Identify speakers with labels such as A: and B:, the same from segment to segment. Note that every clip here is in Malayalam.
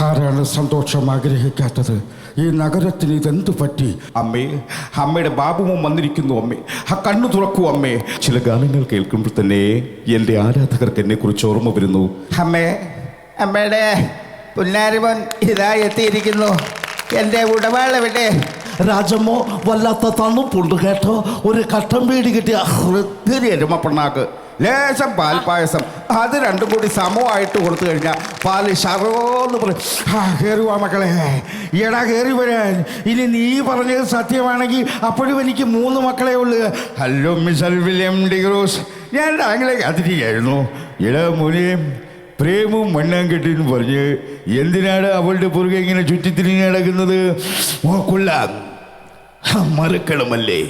A: ആരാണ് സന്തോഷം ആഗ്രഹിക്കാത്തത്? ഈ നഗരത്തിന് ഇതെന്തു പറ്റി?
B: അമ്മേ അമ്മയുടെ ബാബുവും വന്നിരിക്കുന്നു അമ്മേ. ആ കണ്ണു തുറക്കൂ അമ്മേ. ചില ഗാനങ്ങൾ കേൾക്കുമ്പോൾ തന്നെ എന്റെ ആരാധകർക്ക് എന്നെ കുറിച്ച് ഓർമ്മ വരുന്നു.
C: അമ്മേ അമ്മയുടെ പുന്നാരിമോൻ ഇതായി എത്തിയിരിക്കുന്നു. എന്റെ ഉടവാളെവിടെ.
D: രാജമ്മോ വല്ലാത്ത തണുപ്പുണ്ട് കേട്ടോ. ഒരു കട്ടൻ വീടി കിട്ടിയ
B: ഒത്തിരി പെണ്ണാക്ക്. ലേശം പാൽപ്പായസം അത് രണ്ടും കൂടി സമമായിട്ട് കൊടുത്തു കഴിഞ്ഞാൽ പാൽ ഷറോന്ന് പറയും.
A: ആ കയറി വാ മക്കളെ. എടാ കയറി വരാൻ. ഇനി നീ പറഞ്ഞത് സത്യമാണെങ്കിൽ അപ്പോഴും എനിക്ക് മൂന്ന് മക്കളെ ഉള്ളു. ഹലോ മിസൽ വില്യം ഡിഗ്രോസ് ഞാൻ താങ്കളെ കാത്തിരിക്കുകയായിരുന്നു എടാ മോനെയും പ്രേമും മണ്ണാങ്കെട്ടിന്ന് പറഞ്ഞ് എന്തിനാണ് അവളുടെ പുറകെ ഇങ്ങനെ ചുറ്റിത്തിരിഞ്ഞ് നടക്കുന്നത്? ഓ കൊള്ളാം. മറുക്കണമല്ലേ?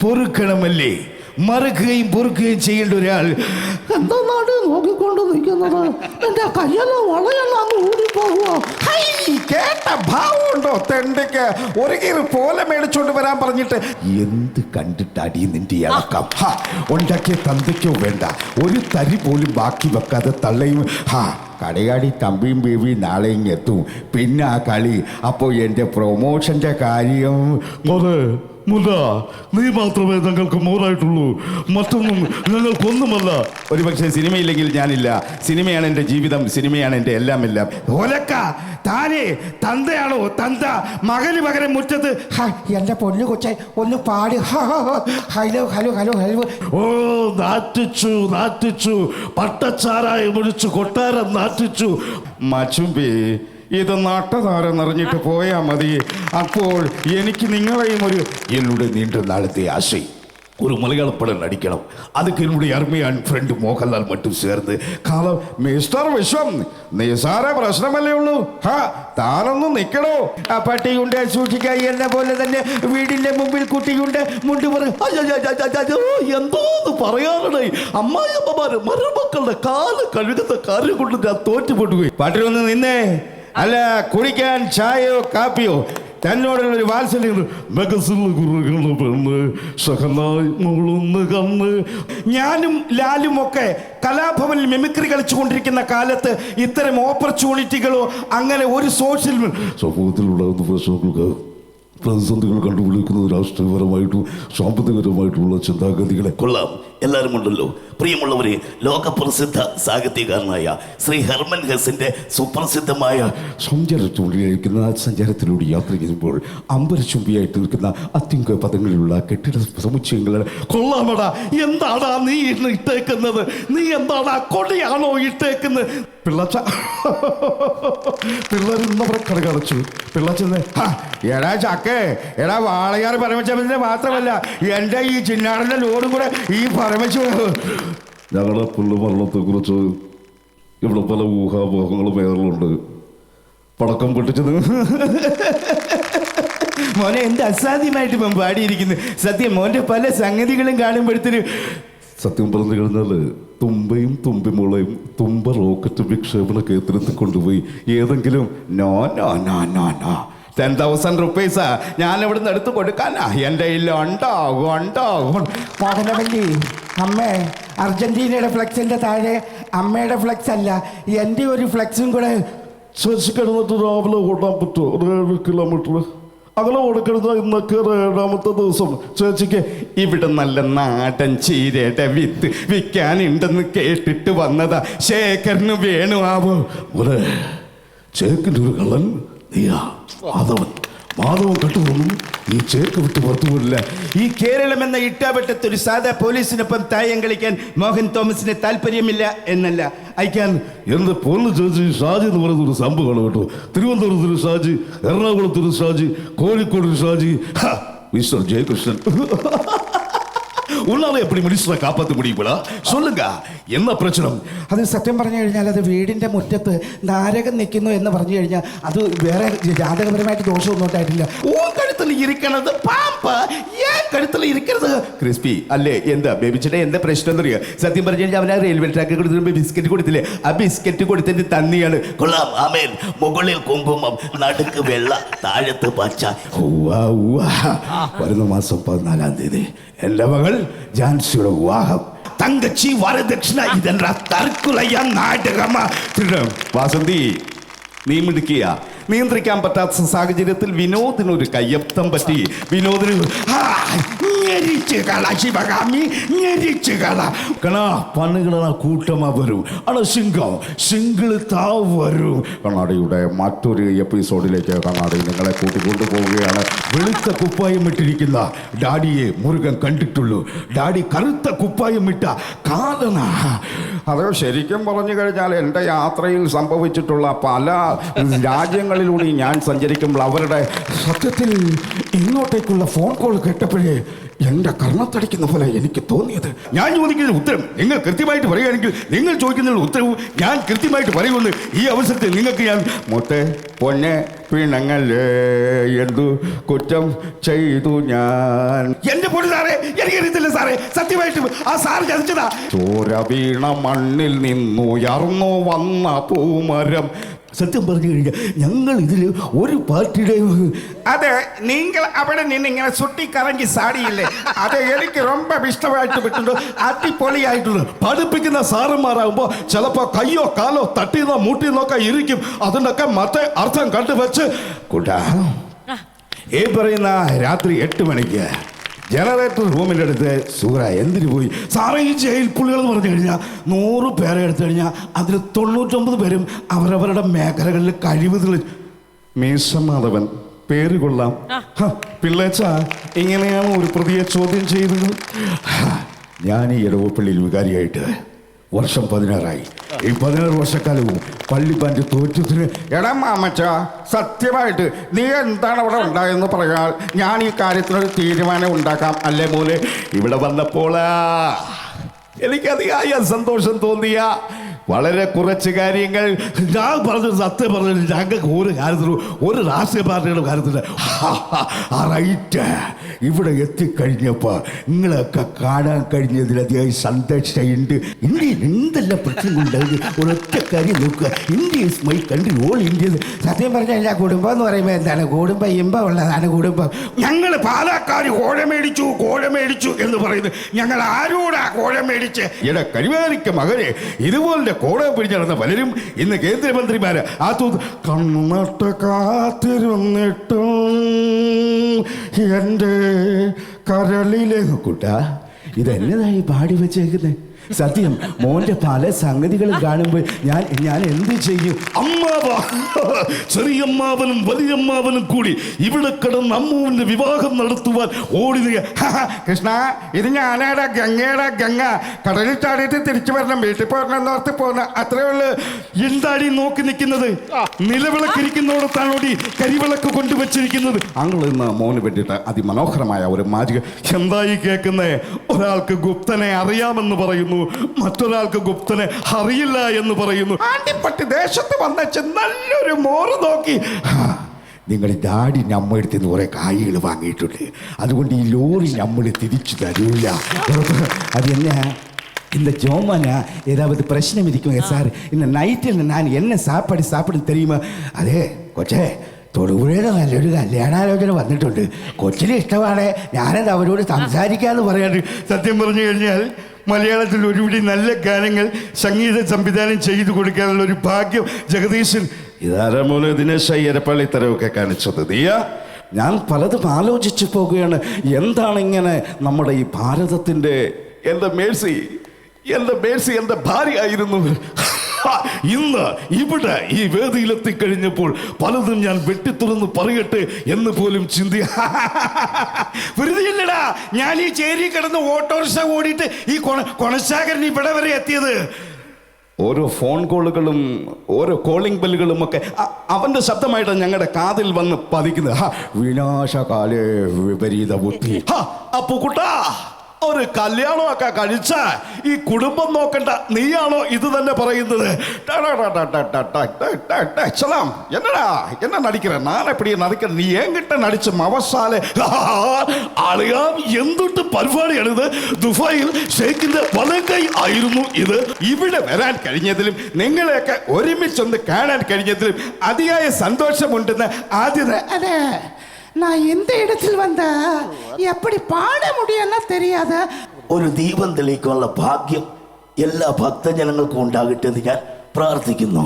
A: പൊറുക്കണമല്ലേ? മറുക്കുകയും പൊറുക്കുകയും ചെയ്യേണ്ട ഒരാൾ.
D: എന്താ നാട് നോക്കിക്കൊണ്ട് നിൽക്കുന്നത്? എന്റെ കയ്യെല്ലാം വളയെല്ലാം ഊടിപ്പോകുമോ
B: ഹൈ, കേട്ട ഭാവമുണ്ടോ തെണ്ടയ്ക്ക് ഒരു കീറ് പോലെ മേടിച്ചോണ്ട് വരാൻ പറഞ്ഞിട്ട് എന്ത് കണ്ടിട്ടടി നിന്റെ ഇളക്കം ഹാ, ഉണ്ടാക്കിയ തന്തയ്ക്കോ വേണ്ട. ഒരു തരി പോലും ബാക്കി വെക്കാതെ തള്ളയും. ഹാ കടയാടി തമ്പിയും ബേബിയും നാളെ ഇങ്ങെത്തും പിന്നെ ആ കളി അപ്പോൾ എന്റെ പ്രൊമോഷന്റെ കാര്യം.
D: മുല്ല നീ മാത്രമേ ഞങ്ങൾക്ക് മോറായിട്ടുള്ളൂ. മറ്റൊന്നും ഞങ്ങൾക്കൊന്നുമല്ല.
B: ഒരുപക്ഷെ സിനിമയില്ലെങ്കിൽ ഞാനില്ല. സിനിമയാണ് എന്റെ ജീവിതം സിനിമയാണ് എന്റെ എല്ലാം എല്ലാം
A: ഓലക്ക താനേ തന്തയാണോ? തന്ത മകന് പകരം മുറ്റത്ത് എന്റെ എന്റെ പൊന്നു കൊച്ചെ ഒന്ന് പാടി. ഹ, ഹ, ഹ. Hello hello hello hello.
D: ഓ നാറ്റിച്ചു നാറ്റിച്ചു. പട്ടച്ചാറായി മുടിച്ചു കൊട്ടാരം നാറ്റിച്ചു.
B: മച്ചുമ്പി ഇത് നട്ടതാരം നിറഞ്ഞിട്ട് പോയാ മതി അപ്പോൾ എനിക്ക് നിങ്ങളെയും ഒരു എന്നോട് നീണ്ട നാളത്തെ ആശ ഒരു മലയാള പടം നടിക്കണം அதுக்கு என்னுடைய அருமையான ഫ്രണ്ട് മോഹൻലാൽ മറ്റും ചേർന്ന് കാലം മിസ്റ്റർ വിശ്വം നിസാര പ്രശ്നമല്ലേ ഉള്ളൂ ഹാ താനൊന്നും നിൽക്കണോ
A: ആ പട്ടിയുണ്ട് സൂക്ഷിക്ക എന്നെ പോലെ തന്നെ വീടിന്റെ മുമ്പിൽ കുട്ടിയുണ്ട് മുണ്ട് പറ
D: എന്തോന്ന് പറയാനാണ് അമ്മായിയമ്മമാര് മരുമക്കളുടെ കാല് കഴുകുന്ന കാര്യം കൊണ്ട് ഞാൻ തോറ്റുപോട്ടുപോയി
B: പാട്ടിൽ ഒന്ന് നിന്നേ അല്ല കുടിക്കാൻ ചായയോ കാപ്പിയോ? തന്നോടുള്ള ഒരു വാത്സല്യം
D: പെണ്ണ് സഹനായി മുളുന്ന് കന്ന്
A: ഞാനും ലാലും ഒക്കെ കലാഭവനിൽ മിമിക്രി കളിച്ചുകൊണ്ടിരിക്കുന്ന കാലത്ത് ഇത്തരം ഓപ്പർച്യൂണിറ്റികളോ അങ്ങനെ ഒരു സോഷ്യൽ
D: സമൂഹത്തിലുണ്ടാകുന്ന പ്രശ്നങ്ങൾക്ക് പ്രതിസന്ധികൾ കണ്ടുപിടിക്കുന്നത് രാഷ്ട്രീയപരമായിട്ടും സാമ്പത്തികപരമായിട്ടുള്ള ചിന്താഗതികളെ
E: കൊള്ളാം. എല്ലാവരും ഉണ്ടല്ലോ. പ്രിയമുള്ളവരെ ലോകപ്രസിദ്ധ സാഹിത്യകാരനായ ശ്രീ ഹെർമൻ ഹെസിന്റെ സുപ്രസിദ്ധമായ
B: സഞ്ചരിച്ചുകൊണ്ടിരിക്കുന്ന ആ സഞ്ചാരത്തിലൂടെ യാത്ര ചെയ്യുമ്പോൾ അമ്പരച്ചുംബിയായിട്ട് നിൽക്കുന്ന അത്യുങ്ക പദങ്ങളിലുള്ള കെട്ടിട സമുച്ചയങ്ങൾ.
D: കൊള്ളാമടാ എന്താടാ നീ ഇന്ന് ഇട്ടേക്കുന്നത്? നീ എന്താടാ കൊടിയാണോ ഇട്ടേക്കുന്നത്?
B: പിള്ളച്ച. പിള്ളേർ കടകടച്ചു പിള്ളച്ചെന്ന് എടാ ചക്കേ എടാ വാളയാർ പരമച്ചതിന്റെ മാത്രമല്ല എന്റെ ഈ ചിന്നാടന്റെ ലോഡും കൂടെ ഈ പരമച്ചു
D: ഞങ്ങളുടെ കുറിച്ച് ഇവിടെ പല ഊഹാപോഹങ്ങളും ഏറലുണ്ട്. പടക്കം പൊട്ടിച്ചത്.
A: മോനെ എന്ത് അസാധ്യമായിട്ട് ഇപ്പം പാടിയിരിക്കുന്നു? സത്യം മോന്റെ പല സംഗതികളും കാണുമ്പോഴത്തേന്
D: സത്യം പറഞ്ഞു കഴിഞ്ഞാൽ തുമ്പയും തുമ്പിമുളയും തുമ്പ റോക്കറ്റ് വിക്ഷേപണ കേന്ദ്രത്തിൽ കൊണ്ടുപോയി. ഏതെങ്കിലും
B: no no no no no. Ten thousand റുപ്പീസാ ഞാൻ ഇവിടുന്ന് എടുത്ത് കൊടുക്കാനാ എന്റെ കയ്യിൽ ഉണ്ടാകും ഉണ്ടാകും
A: മോഹനവല്ലി അമ്മേ അർജന്റീനയുടെ ഫ്ലെക്സിന്റെ താഴെ അമ്മയുടെ ഫ്ലെക്സ് അല്ല എന്റെ ഒരു ഫ്ലെക്സും കൂടെ
D: കിടന്നിട്ട് രാവിലെ ഓടാൻ പറ്റുമോ? ഒരു ഏഴ് കിലോമീറ്റർ അങ്ങനെ ഓടിക്കഴിഞ്ഞ ഇന്നൊക്കെ ഒരു ഏഴാമത്തെ ദിവസം. ചേച്ചിക്ക്
B: ഇവിടെ നല്ല നാടൻ ചീരയുടെ വിത്ത് വിൽക്കാനുണ്ടെന്ന് കേട്ടിട്ട് വന്നതാ. ശേഖരന് വേണു ആവോ
D: ഒരേ ചേക്കിന്റെ ഒരു കള്ളൻ. നീയാ മാധവൻ. മാധവൻ കട്ടുപോകും ഈ ചേക്ക് വിട്ട് പുറത്തു പോകില്ല.
A: ഈ കേരളം എന്ന ഇട്ടാവട്ടത്ത് ഒരു സാധാ പോലീസിനൊപ്പം തായം കളിക്കാൻ മോഹൻ തോമസിന് താല്പര്യമില്ല എന്നല്ല.
D: അയക്കാൻ എന്ത് പൊന്ന് ചോദിച്ചു ഷാജി എന്ന് പറയുന്ന ഒരു സംഭവമാണ് കേട്ടോ തിരുവനന്തപുരത്തൊരു ഷാജി എറണാകുളത്തൊരു ഷാജി കോഴിക്കോടൊരു ഷാജി. മിസ്റ്റർ ജയകൃഷ്ണൻ. ഉള്ളാളെ எப்படி மினிஸ்டரை காப்பாற்ற முடியுங்களா சொல்லுங்க என்ன பிரச்சனை
A: അത് സത്യം പറഞ്ഞു കഴിഞ്ഞാൽ അത് വീടിന്റെ മുറ്റത്ത് നാരകം നിൽക്കുന്നു എന്ന് പറഞ്ഞു കഴിഞ്ഞാൽ അത് വേറെ ജാതകപരമായിട്ട് ദോഷമൊന്നും ഉണ്ടായിട്ടില്ല ഓ കഴുത്തിൽ ഇരിക്കണത് പാമ്പ്. ഏൻ കഴുത്തിൽ ഇരിക്കണത്
B: ക്രിസ്പി അല്ലേ? എന്താ ബേബിച്ചിട്ട് എന്താ പ്രശ്നം എന്നറിയോ? സത്യം പറഞ്ഞു കഴിഞ്ഞാൽ അവനാ റെയിൽവേ ട്രാക്കിൽ കൊടുത്തിട്ട് ബിസ്ക്കറ്റ് കൊടുത്തില്ലേ? ആ ബിസ്ക്കറ്റ് കൊടുത്തിട്ട് തന്നിയാണ്
E: കൊള്ളാം ആമേൻ. മുകളിൽ കുങ്കുമം നടുക്ക് വെള്ള താഴത്ത് പച്ച.
B: വരുന്ന മാസം പതിനാലാം തീയതി. എന്റെ മകൾ ജാൻസിയുടെ വിവാഹം. തങ്കച്ചി വരദക്ഷിണ ഇതെന്താ തർക്കുലയ നാടകമാ? വാസന്തി നീ മിടുക്കിയ. നിയന്ത്രിക്കാൻ പറ്റാത്ത സാഹചര്യത്തിൽ വിനോദിന് ഒരു കയ്യപ്തം പറ്റി. വിനോദിന്
A: ഞെരിച്ച് കള ശിവകാമി
D: അണ സിംഗം സിംഗിൾ താ വരും.
B: കണ്ണാടിയുടെ മറ്റൊരു എപ്പിസോഡിലേക്ക് കണ്ണാടി നിങ്ങളെ കൂട്ടി കൊണ്ടുപോവുകയാണ്.
D: വെളുത്ത കുപ്പായം ഇട്ടിരിക്കുന്ന ഡാഡിയെ മുരുകൻ കണ്ടിട്ടുള്ളൂ. ഡാഡി കറുത്ത കുപ്പായം ഇട്ട കാലന.
B: അതോ ശരിക്കും പറഞ്ഞു കഴിഞ്ഞാൽ എന്റെ യാത്രയിൽ സംഭവിച്ചിട്ടുള്ള പല രാജ്യങ്ങൾ രാജ്യങ്ങളിലൂടെ ഞാൻ സഞ്ചരിക്കുമ്പോൾ അവരുടെ
A: സത്യത്തിൽ ഇങ്ങോട്ടേക്കുള്ള ഫോൺ കോൾ കേട്ടപ്പോഴേ എന്റെ കർണത്തടിക്കുന്ന പോലെ എനിക്ക് തോന്നിയത്.
D: ഞാൻ ചോദിക്കുന്ന ഉത്തരം. നിങ്ങൾ കൃത്യമായിട്ട് പറയുകയാണെങ്കിൽ നിങ്ങൾ ചോദിക്കുന്ന ഉത്തരവും ഞാൻ കൃത്യമായിട്ട് പറയുമെന്ന് ഈ അവസരത്തിൽ നിങ്ങൾക്ക് ഞാൻ
B: മുത്തെ പൊന്നെ പിണങ്ങല്ലേ എന്തു കുറ്റം ചെയ്തു ഞാൻ.
D: എന്റെ പൊടി സാറേ എനിക്കറിയത്തില്ല സാറേ. സത്യമായിട്ട് ആ സാർ ചതിച്ചതാ.
B: ചോര വീണ മണ്ണിൽ നിന്നുയർന്നു വന്ന പൂമരം
D: സത്യം പറഞ്ഞു കഴിഞ്ഞാൽ ഞങ്ങൾ ഇതിൽ ഒരു പാർട്ടിയുടെ
A: അതെ നിങ്ങൾ അവിടെ നിന്ന് ഇങ്ങനെ സുട്ടി കറങ്ങി സാടിയില്ലേ അത് എനിക്ക് ரொம்ப ഇഷ്ടമായിട്ട് വിട്ടുണ്ട് അടിപൊളിയായിട്ടുണ്ട്
D: പഠിപ്പിക്കുന്ന സാറന്മാരാകുമ്പോ ചിലപ്പോ കയ്യോ കാലോ തട്ടിന്നോ മൂട്ടിന്നോ ഒക്കെ ഇരിക്കും അതിനൊക്കെ മറ്റേ അർത്ഥം കണ്ടുവച്ച്
B: കൂട്ടാ ഈ പറയുന്ന രാത്രി എട്ട് മണിക്ക് ജനറേറ്റർ റൂമിന്റെ അടുത്ത് സൂറ എന്തിനു പോയി?
D: സാറേ ഈ ജയിൽ പുള്ളികൾ എന്ന് പറഞ്ഞു കഴിഞ്ഞാൽ നൂറ് പേരെ എടുത്തു കഴിഞ്ഞാൽ അതിൽ തൊണ്ണൂറ്റൊമ്പത് പേരും അവരവരുടെ മേഖലകളിൽ കഴിവ് മേശമാധവൻ
B: മീശമാധവൻ പേര് കൊള്ളാം. പിള്ളേച്ച ഇങ്ങനെയാണ് ഒരു പ്രതിയെ ചോദ്യം ചെയ്തത്. ഞാൻ ഈ ഇടവപ്പള്ളിയിൽ വികാരിയായിട്ട് വർഷം പതിനാറായി. ഈ പതിനാറ് വർഷക്കാലവും പള്ളിപ്പാന്റെ തോറ്റത്തിന്
A: എടാ മാമച്ച സത്യമായിട്ട് നീ എന്താണ് അവിടെ ഉണ്ടായെന്ന് പറയാൽ ഞാൻ ഈ കാര്യത്തിനൊരു തീരുമാനം ഉണ്ടാക്കാം
B: അല്ലേ മോനെ? ഇവിടെ വന്നപ്പോളാ. എനിക്കധികമായ സന്തോഷം തോന്നിയ വളരെ കുറച്ച് കാര്യങ്ങൾ
D: ഞാൻ പറഞ്ഞത് സത്യം പറഞ്ഞത് ഞങ്ങൾക്ക് ഒരു കാര്യത്തിലും ഒരു രാഷ്ട്രീയ പാർട്ടിയുടെ കാര്യത്തിൽ
B: ആ റൈറ്റ് ഇവിടെ എത്തിക്കഴിഞ്ഞപ്പോൾ നിങ്ങളൊക്കെ കാണാൻ കഴിഞ്ഞതിലധികം സന്തോഷമുണ്ട് ഇന്ത്യയിൽ എന്തെല്ലാം പ്രശ്നങ്ങളുണ്ടായത് ഒരൊറ്റ കാര്യം നോക്കുക India is my country all India
C: സത്യം പറഞ്ഞാൽ എല്ലാ കുടുംബം എന്ന് പറയുമ്പോൾ എന്താണ്? കുടുംബം ഇമ്പം ഉള്ളതാണ് കുടുംബം.
A: ഞങ്ങൾ പാലക്കാട് കോഴ മേടിച്ചു കോഴ മേടിച്ചു എന്ന് പറയുന്നത് ഞങ്ങൾ ആരോടാ കോഴ മേടിച്ച്
B: എടാ കഴിവേറിക്ക മകനെ ഇതുപോലെ കോട പിടിച്ചു നടന്ന പലരും ഇന്ന് കേന്ദ്രമന്ത്രിമാര് ആ തൂത്ത്
A: കണ്ണട്ട് കാത്തിരുന്നിട്ടും എന്റെ കരളിലെ
B: കുട്ടാ ഇതെന്നതായി പാടി വെച്ചേക്കുന്നേ? സത്യം മോന്റെ പല സംഗതികളും കാണുമ്പോൾ ഞാൻ ഞാൻ എന്ത് ചെയ്യും?
D: അമ്മാവ ചെറിയമ്മാവനും വലിയമ്മാവനും കൂടി ഇവിടെ കിടന്ന് അമ്മുവിന്റെ വിവാഹം നടത്തുവാൻ ഓടി
A: കൃഷ്ണ ഇത് ഞാനാടാ ഗംഗയുടെ ഗംഗ. കടലിൽ ചാടിയിട്ട് തിരിച്ചു വരണം വീട്ടിൽ പോരണം ഓർത്ത് പോകണം അത്രേ ഉള്ളു.
D: എന്താടി നോക്കി നിൽക്കുന്നത്? നിലവിളക്കിരിക്കുന്നോടത്താണോടി കരിവിളക്ക് കൊണ്ടുവച്ചിരിക്കുന്നത്.
B: അങ്ങൾ ഇന്ന് മോന് വേണ്ടിയിട്ട് അതിമനോഹരമായ ഒരു മാജിക.
D: എന്തായി കേൾക്കുന്നേ ഒരാൾക്ക് ഗുപ്തനെ അറിയാമെന്ന് പറയുന്നു. മറ്റൊരാൾക്ക് ഗുപ്തനെ അറിയില്ല എന്ന് പറയുന്നു
A: ആണ്ടിപ്പട്ടി ദേശത്ത് വന്നച്ച് നല്ലൊരു മോറ് നോക്കി
B: നിങ്ങൾ ഡാഡി നമ്മ എടുത്ത് നിന്ന് കുറെ കായ്കൾ വാങ്ങിയിട്ടുണ്ട് അതുകൊണ്ട് ഈ ലോറി നമ്മൾ തിരിച്ചു തരൂല
C: அது என்ன இந்த ஜோமானா ஏதாவது பிரச்சனை இருக்குங்க சார் இந்த நைட்டில் நான் என்ன சாப்பாடு சாப்பிடுன்னு தெரியுமா அதே കൊച്ചേ തൊടുപുഴയുടെ നല്ലൊരു കല്യാണാലോചന വന്നിട്ടുണ്ട്. കൊച്ചിന് ഇഷ്ടമാണ്. ഞാനത് അവരോട് സംസാരിക്കാന്ന് പറയാറ്.
D: സത്യം പറഞ്ഞു കഴിഞ്ഞാൽ മലയാളത്തിൽ ഒരുപിടി നല്ല ഗാനങ്ങൾ സംഗീത സംവിധാനം ചെയ്തു കൊടുക്കാനുള്ള ഒരു ഭാഗ്യം ജഗദീശൻ.
B: ഇതാരാ മൂലം ദിനേശ് അയ്യരപ്പള്ളി തരവൊക്കെ കാണിച്ചത്? ദിയ ഞാൻ പലതും ആലോചിച്ചു പോകുകയാണ്. എന്താണ് ഇങ്ങനെ നമ്മുടെ ഈ ഭാരതത്തിന്റെ എന്റെ മേഴ്സി എന്റെ മേഴ്സി എന്റെ ഭാര്യയായിരുന്നു
D: ഹാ, ഇന്ന് ഇവിടെ ഈ വേദിയിലെത്തിക്കഴിഞ്ഞപ്പോൾ പലതും ഞാൻ വെട്ടിത്തുറന്ന് പറയട്ടെ എന്ന് പോലും ചിന്തി
A: ഞാൻ ഈ ചേരി കിടന്ന് ഓട്ടോറിക്ഷ ഓടിയിട്ട് ഈ കൊണ കൊണശാകരൻ ഇവിടെ വരെ എത്തിയത്.
B: ഓരോ ഫോൺ കോളുകളും ഓരോ കോളിംഗ് ബെല്ലുകളും ഒക്കെ അവന്റെ ശബ്ദമായിട്ട് ഞങ്ങളുടെ കാതിൽ വന്ന് പതിക്കുന്നത്. വിനാശകാലേ വിപരീത ബുദ്ധി.
D: ഹാ, കുട്ടാ ഒരു കല്യാണമൊക്കെ കഴിച്ച ഈ കുടുംബം നോക്കണ്ട. നീയാണോ ഇത് തന്നെ പറയുന്നത്?
B: சலாம் என்னடா என்ன நடிக்கிற நான் இப்படி நடிக்கிறேன் நீ என்கிட்ட നടിച്ച மவசால
D: அழகாம் എന്തുട്ട് പരിപാടിയാണിത്? ദുബായിൽ ഷെയ്ഖിന്റെ വലങ്കൈ ആയിരുന്നു ഇത്.
B: ഇവിടെ വരാൻ കഴിഞ്ഞതിലും നിങ്ങളെയൊക്കെ ഒരുമിച്ചൊന്ന് കാണാൻ കഴിഞ്ഞതിലും അതിയായ സന്തോഷമുണ്ടെന്ന് ആദ്യത്തെ
C: അതെ. நான் எந்த இடத்தில் வந்தா எப்படி பாட முடியும்னா தெரியாத
E: ഒരു ദീപം തെളിയിക്കാനുള്ള ഭാഗ്യം എല്ലാ ഭക്തജനങ്ങൾക്കും ഉണ്ടാകട്ടെ എന്ന് ഞാൻ പ്രാർത്ഥിക്കുന്നു